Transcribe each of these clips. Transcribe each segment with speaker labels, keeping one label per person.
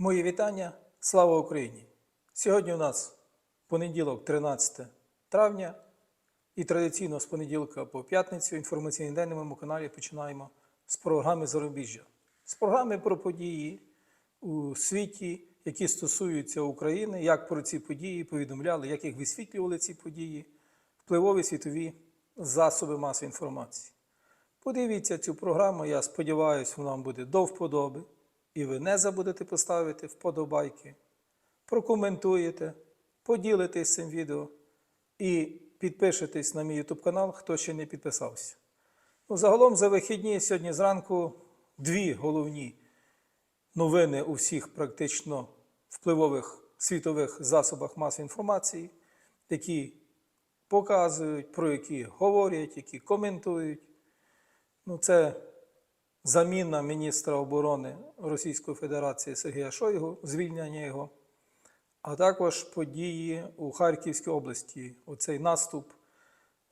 Speaker 1: Мої вітання. Слава Україні! Сьогодні у нас понеділок, 13 травня, і традиційно з понеділка по п'ятницю інформаційний день на моєму каналі починаємо з програми Зарубіжжя. З програми про події у світі, які стосуються України, як про ці події повідомляли, як їх висвітлювали ці події, впливові світові засоби масової інформації. Подивіться цю програму, я сподіваюся, вона вам буде до вподоби. І ви не забудете поставити вподобайки, прокоментуєте, поділитесь цим відео і підпишетесь на мій YouTube канал, хто ще не підписався. Ну, загалом за вихідні сьогодні зранку дві головні новини у всіх практично впливових світових засобах масової інформації, які показують, про які говорять, які коментують. Ну, це заміна міністра оборони Російської Федерації Сергія Шойгу, звільнення його, а також події у Харківській області, оцей наступ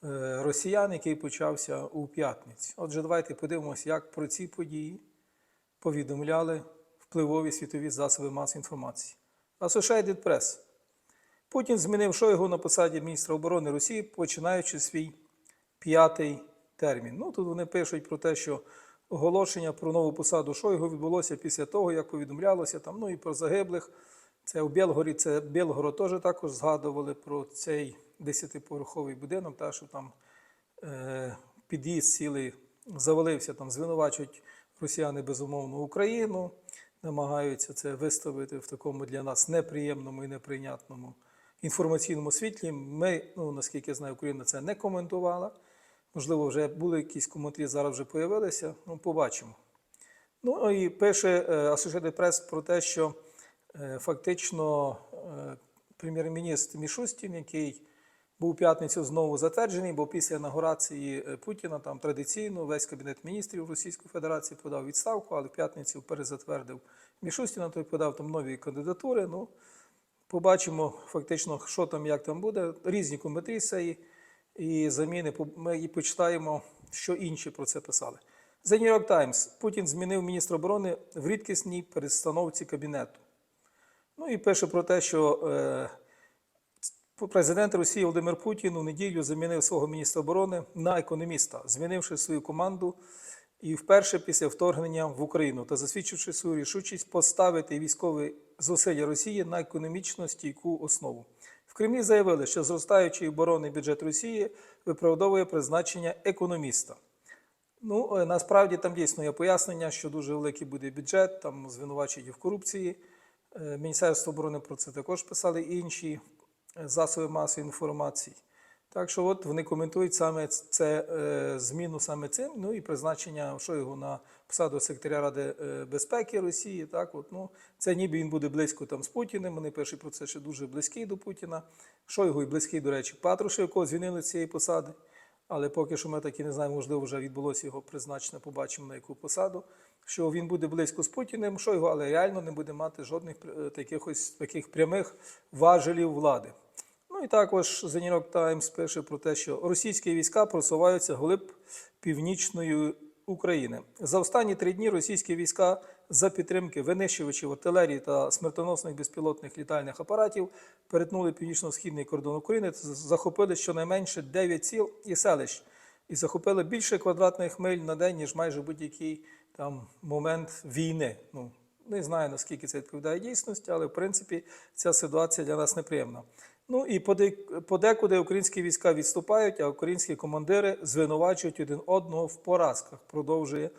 Speaker 1: е, росіян, який почався у п'ятницю. Отже, давайте подивимося, як про ці події повідомляли впливові світові засоби масової інформації. Associated Press. Путін змінив Шойгу на посаді міністра оборони Росії, починаючи свій п'ятий термін. Ну, тут вони пишуть про те, що оголошення про нову посаду Шойгу відбулося після того, як повідомлялося там, ну і про загиблих. Це у Білгорі, це Білгород теж також згадували про цей десятиповерховий будинок, та, що там е, під'їзд цілий завалився, там звинувачують росіяни безумовно Україну, намагаються це виставити в такому для нас неприємному і неприйнятному інформаційному світлі. Ми, ну наскільки я знаю, Україна це не коментувала. Можливо, вже були якісь коментарі, зараз вже появилися. Ну, побачимо. Ну і пише е, Associated Press про те, що е, фактично е, прем'єр-міністр Мішустін, який був у п'ятницю знову затверджений, бо після інаугурації Путіна там традиційно весь кабінет міністрів Російської Федерації подав відставку, але в п'ятницю перезатвердив Мішустіна, той подав там нові кандидатури. Ну, побачимо фактично, що там, як там буде. Різні коментарі цієї і заміни. Ми і почитаємо, що інші про це писали. The New York Times. Путін змінив міністра оборони в рідкісній перестановці кабінету. Ну і пише про те, що е, президент Росії Володимир Путін у неділю замінив свого міністра оборони на економіста, змінивши свою команду і вперше після вторгнення в Україну та засвідчивши свою рішучість поставити військові зусилля Росії на економічно стійку основу. Кремлі заявили, що зростаючий оборонний бюджет Росії виправдовує призначення економіста. Ну, е, насправді там дійсно є пояснення, що дуже великий буде бюджет, там звинувачують в корупції. Е, Міністерство оборони про це також писали інші е, засоби масової інформації. Так що от вони коментують саме це зміну саме цим, ну і призначення Шойгу на посаду секретаря Ради е, безпеки Росії. Так, от, ну, це ніби він буде близько там з Путіним. Вони пишуть про це, що дуже близький до Путіна. Шойгу і близький, до речі, Патрушев, якого звільнили з цієї посади. Але поки що ми так і не знаємо, можливо, вже відбулося його призначення, побачимо на яку посаду. Що він буде близько з Путіним, Шойгу, але реально не буде мати жодних е, таких ось таких прямих важелів влади. Ну і також The New York Times пише про те, що російські війська просуваються глиб північної України. За останні три дні російські війська за підтримки винищувачів артилерії та смертоносних безпілотних літальних апаратів перетнули північно-східний кордон України та захопили щонайменше 9 сіл і селищ. І захопили більше квадратних миль на день, ніж майже будь-який там момент війни. Ну, не знаю, наскільки це відповідає дійсності, але в принципі ця ситуація для нас неприємна. Ну і подекуди українські війська відступають, а українські командири звинувачують один одного в поразках, продовжує,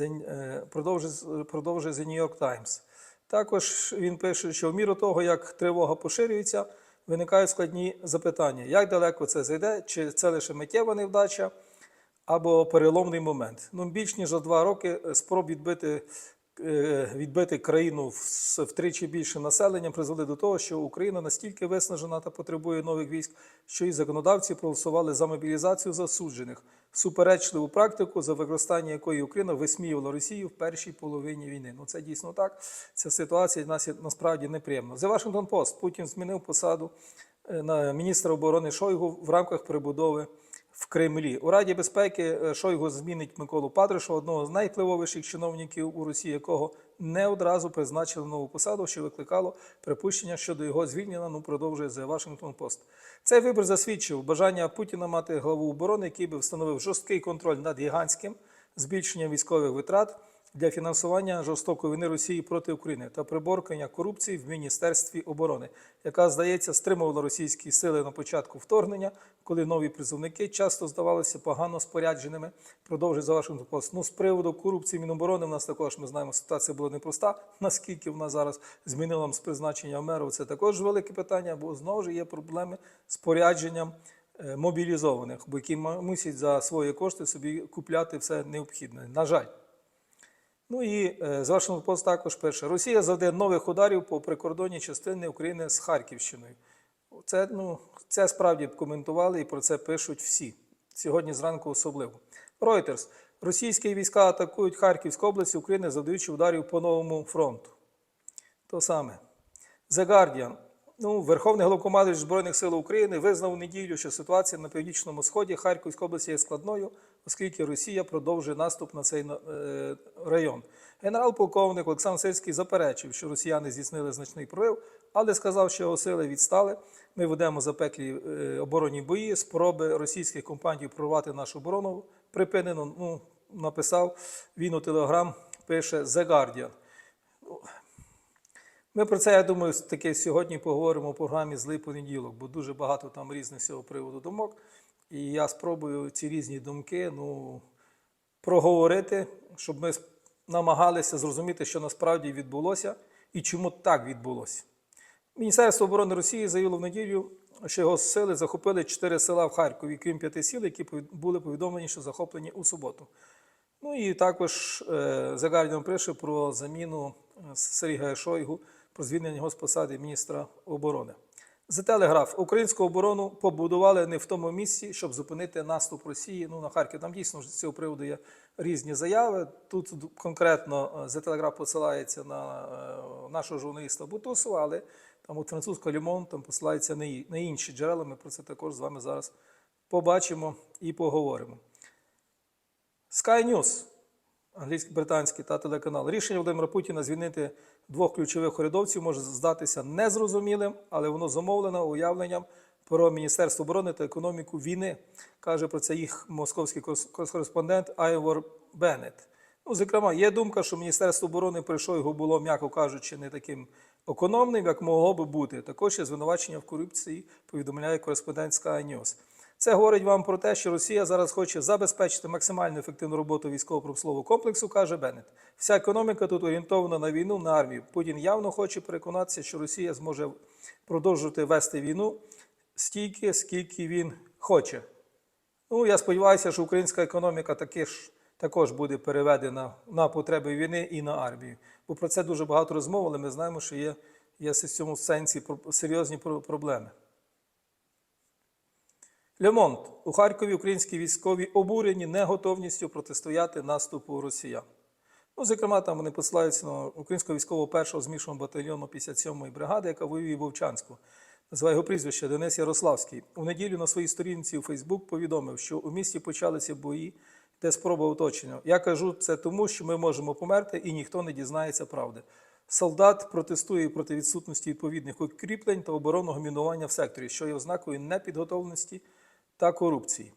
Speaker 1: е, продовжує, продовжує The New York Times. Також він пише, що в міру того, як тривога поширюється, виникають складні запитання: як далеко це зайде, чи це лише миттєва невдача або переломний момент. Ну, більш ніж за два роки спроб відбити, відбити країну втричі більше населення призвели до того, що Україна настільки виснажена та потребує нових військ, що і законодавці проголосували за мобілізацію засуджених, суперечливу практику, за використання якої Україна висміювала Росію в першій половині війни. Ну це дійсно так. Ця ситуація нас насправді неприємна. The Washington Post. Путін змінив посаду е, на міністра оборони Шойгу в рамках перебудови Кремлі. У Раді безпеки е, Шойгу змінить Миколу Патришу, одного з найвпливовіших чиновників у Росії, якого не одразу призначили нову посаду, що викликало припущення щодо його звільнення. Ну продовжує The Washington Post. Цей вибір засвідчив бажання Путіна мати главу оборони, який би встановив жорсткий контроль над гігантським збільшенням військових витрат для фінансування жорстокої війни Росії проти України та приборкання корупції в Міністерстві оборони, яка, здається, стримувала російські сили на початку вторгнення, коли нові призовники часто здавалися погано спорядженими. Продовжує за вашим пост. Ну, з приводу корупції Міноборони, в нас також ми знаємо, ситуація була непроста. Наскільки вона зараз змінила з призначення меру, це також велике питання, бо знову ж є проблеми з порядженням е, мобілізованих, бо які мусять за свої кошти собі купляти все необхідне. На жаль. Ну і е, з вашого пост також перше. Росія завдає нових ударів по прикордонній частини України з Харківщиною. Це, ну, це справді коментували і про це пишуть всі. Сьогодні зранку особливо. Reuters. Російські війська атакують Харківську область України, завдаючи ударів по новому фронту. То саме. The Guardian. Ну, Верховний головкомандуючий Збройних сил України визнав у неділю, що ситуація на північному сході Харківської області є складною, оскільки Росія продовжує наступ на цей е, район. Генерал-полковник Олександр Сирський заперечив, що росіяни здійснили значний прорив, але сказав, що його сили відстали. Ми ведемо запеклі е, оборонні бої, спроби російських компаній прорвати нашу оборону припинено. Ну, написав він у Телеграм, пише The Guardian. Ми про це, я думаю, таки сьогодні поговоримо у програмі Злий понеділок, бо дуже багато там різних з цього приводу думок. І я спробую ці різні думки ну, проговорити, щоб ми намагалися зрозуміти, що насправді відбулося і чому так відбулося. Міністерство оборони Росії заявило в неділю, що його сили захопили чотири села в Харкові, крім п'яти сіл, які були повідомлені, що захоплені у суботу. Ну і також е, Guardian пише про заміну е, Сергія Шойгу, про звільнення його з посади міністра оборони. The Telegraph. Українську оборону побудували не в тому місці, щоб зупинити наступ Росії ну, на Харків. Там дійсно з цього приводу є різні заяви. Тут конкретно е, The Telegraph посилається на е, нашого журналіста Бутусова, але там от французька Лімон там посилається на інші джерела. Ми про це також з вами зараз побачимо і поговоримо. Sky News, англійський британський та телеканал. Рішення Володимира Путіна звільнити двох ключових урядовців може здатися незрозумілим, але воно зумовлено уявленням про Міністерство оборони та економіку війни. Каже про це їх московський кореспондент Айвор Беннет. Ну, зокрема, є думка, що Міністерство оборони при Шойгу було, м'яко кажучи, не таким економним, як могло би бути. Також є звинувачення в корупції, повідомляє кореспондент Sky. Це говорить вам про те, що Росія зараз хоче забезпечити максимально ефективну роботу військово-промислового комплексу, каже Беннет. Вся економіка тут орієнтована на війну, на армію. Путін явно хоче переконатися, що Росія зможе продовжувати вести війну стільки, скільки він хоче. Ну, я сподіваюся, що українська економіка таки ж також буде переведена на потреби війни і на армію. Бо про це дуже багато розмов, але ми знаємо, що є, є в цьому сенсі серйозні про- проблеми. Лемонт. У Харкові українські військові обурені неготовністю протистояти наступу росіян. Ну, зокрема, там вони посилаються на українського військового першого змішаного батальйону 57-ї бригади, яка воює Вовчанську. Називає його прізвище Денис Ярославський. У неділю на своїй сторінці у Фейсбук повідомив, що у місті почалися бої, де спроба оточення. Я кажу це тому, що ми можемо померти і ніхто не дізнається правди. Солдат протестує проти відсутності відповідних укріплень та оборонного мінування в секторі, що є ознакою непідготовленості та корупції.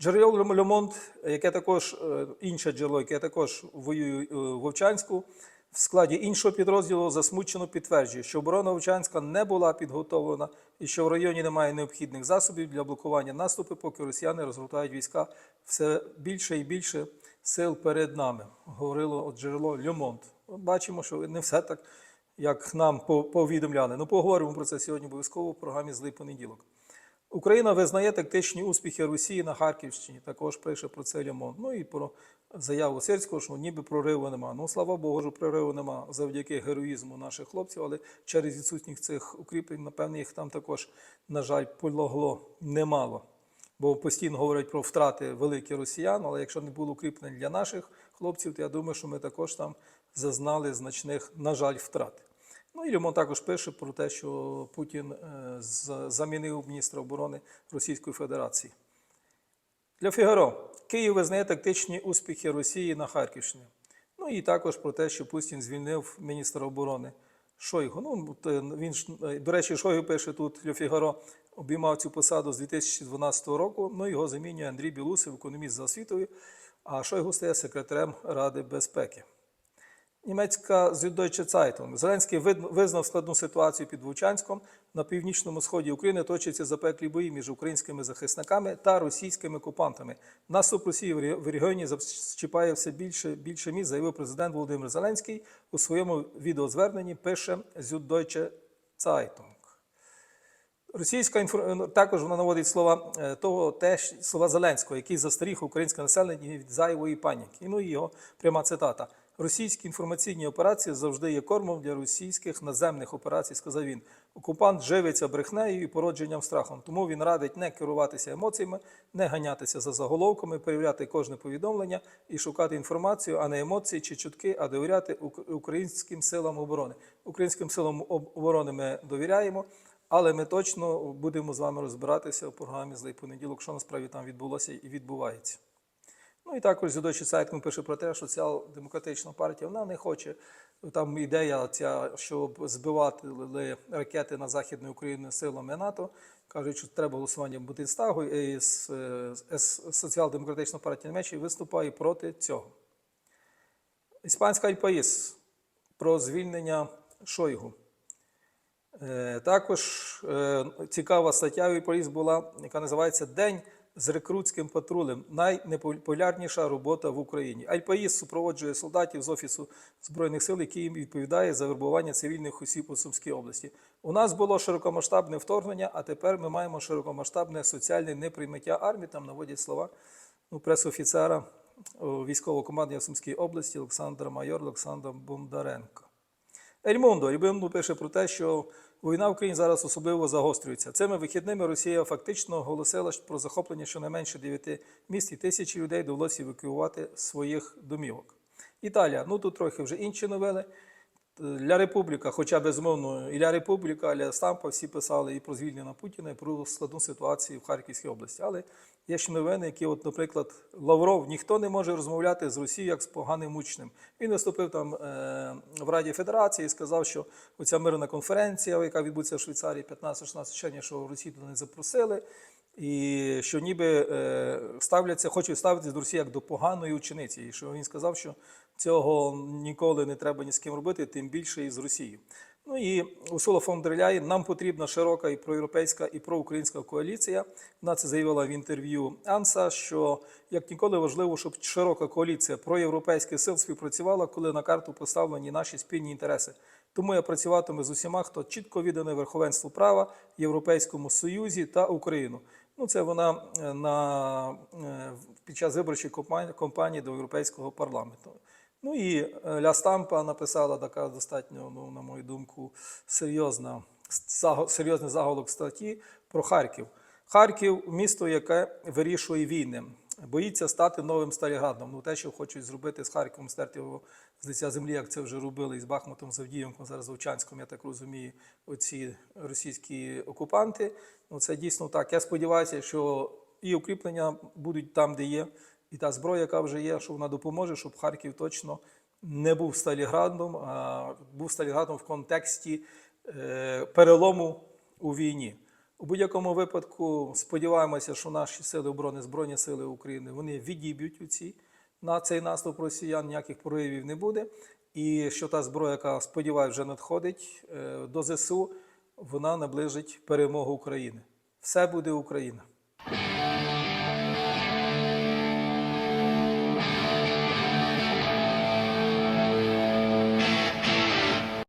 Speaker 1: Джерело Лемонт, яке також е, інше джерело, яке також воює е, в Вовчанську, в складі іншого підрозділу засмучено підтверджує, що оборона Вовчанська не була підготовлена і що в районі немає необхідних засобів для блокування наступу, поки росіяни розгортають війська все більше і більше сил перед нами. Говорило джерело Лемонт. Бачимо, що не все так, як нам повідомляли. Ну, поговоримо про це сьогодні обов'язково в програмі Злий понеділок. Україна визнає тактичні успіхи Росії на Харківщині. Також пише про це Лямон. Ну і про заяву Сирського, що ніби прориву нема. Ну слава Богу, що прориву нема завдяки героїзму наших хлопців, але через відсутність цих укріплень, напевне, їх там також, на жаль, пологло немало. Бо постійно говорять про втрати великі росіян, але якщо не було укріплень для наших хлопців, то я думаю, що ми також там зазнали значних, на жаль, втрат. Ну і Льомон також пише про те, що Путін е, замінив міністра оборони Російської Федерації. Для Фігаро Київ визнає тактичні успіхи Росії на Харківщині. Ну і також про те, що Путін звільнив міністра оборони Шойгу. Ну, е, він е, до речі, Шойгу пише тут Ле Фігаро, обіймав цю посаду з 2012 року. Ну, його замінює Андрій Білусов, економіст за освітою, а Шойгу стає секретарем Ради безпеки. Німецька Süddeutsche Zeitung. Зеленський визнав складну ситуацію під Вовчанськом. На північному сході України точаться запеклі бої між українськими захисниками та російськими окупантами. Наступ Росії в регіоні зачіпає все більше більше місць, заявив президент Володимир Зеленський у своєму відеозверненні. Пише Süddeutsche Zeitung. Російська інфор... ну, також вона наводить слова е, того, теж слова Зеленського, який застеріг українське населення від зайвої паніки. Ну і його пряма цитата: Російські інформаційні операції завжди є кормом для російських наземних операцій, сказав він. Окупант живиться брехнею і породженням страхом. Тому він радить не керуватися емоціями, не ганятися за заголовками, перевіряти кожне повідомлення і шукати інформацію, а не емоції чи чутки, а довіряти ук- українським силам оборони. Українським силам оборони ми довіряємо. Але ми точно будемо з вами розбиратися у програмі «Злий понеділок, що насправді там відбулося і відбувається. Ну і також Зюдочий сайт пише про те, що ця демократична партія вона не хоче. Там ідея ця, щоб збивати ракети на Західну Україну силами НАТО. Кажуть, що треба голосування Бутинстагу, і соціал-демократична партія Німеччини виступає проти цього. Іспанська Альпаїс про звільнення Шойгу. Е, Також е, цікава стаття в «Іпоріс» була, яка називається День з рекрутським патрулем. Найнепопулярніша робота в Україні. Альпаїс супроводжує солдатів з Офісу Збройних сил, який їм відповідає за вербування цивільних осіб у Сумській області. У нас було широкомасштабне вторгнення, а тепер ми маємо широкомасштабне соціальне неприйняття армії. Там наводять слова ну, пресофіцера військового командування в Сумській області Олександра Майор Олександра Бондаренко. Ельмондо Ельмондо пише про те, що війна в Україні зараз особливо загострюється. Цими вихідними Росія фактично оголосила про захоплення щонайменше 9 міст і тисячі людей довелося евакуювати своїх домівок. Італія, ну тут трохи вже інші новели. Ля Републіка, хоча безумовно, і Ля Републіка, і Ля Стампа всі писали і про звільнення Путіна, і про складну ситуацію в Харківській області. Але є ще новини, які, от, наприклад, Лавров, ніхто не може розмовляти з Росією як з поганим учнем. Він виступив там е, в Раді Федерації і сказав, що оця мирна конференція, яка відбудеться в Швейцарії 15-16 червня, що Росію туди не запросили. І що ніби е, ставляться, хочуть ставитися до Росії як до поганої учениці. І що він сказав, що цього ніколи не треба ні з ким робити, тим більше і з Росією. Ну і Урсула фон дер Ляєн, нам потрібна широка і проєвропейська і проукраїнська коаліція. Вона це заявила в інтерв'ю Анса, що як ніколи важливо, щоб широка коаліція проєвропейських сил співпрацювала, коли на карту поставлені наші спільні інтереси. Тому я працюватиму з усіма, хто чітко відданий верховенству права, Європейському Союзі та Україну. Ну, це вона е, на, е, під час виборчої кампанії до Європейського парламенту. Ну і е, Ля Стампа написала така достатньо, ну, на мою думку, серйозна, серйозний заголовок статті про Харків. Харків місто, яке вирішує війни, боїться стати новим Сталіградом. Ну, те, що хочуть зробити з Харковом, стерти його з лиця землі, як це вже робили із Бахмутом, з зараз з Овчанськом, я так розумію, оці російські окупанти. Ну, це дійсно так. Я сподіваюся, що і укріплення будуть там, де є, і та зброя, яка вже є, що вона допоможе, щоб Харків точно не був Сталіградом, а був Сталіградом в контексті е, перелому у війні. У будь-якому випадку сподіваємося, що наші сили оборони, Збройні сили України вони відіб'ють у ці на цей наступ росіян, ніяких проявів не буде. І що та зброя, яка сподіваюся, вже надходить е, до ЗСУ, вона наближить перемогу України. Все буде Україна.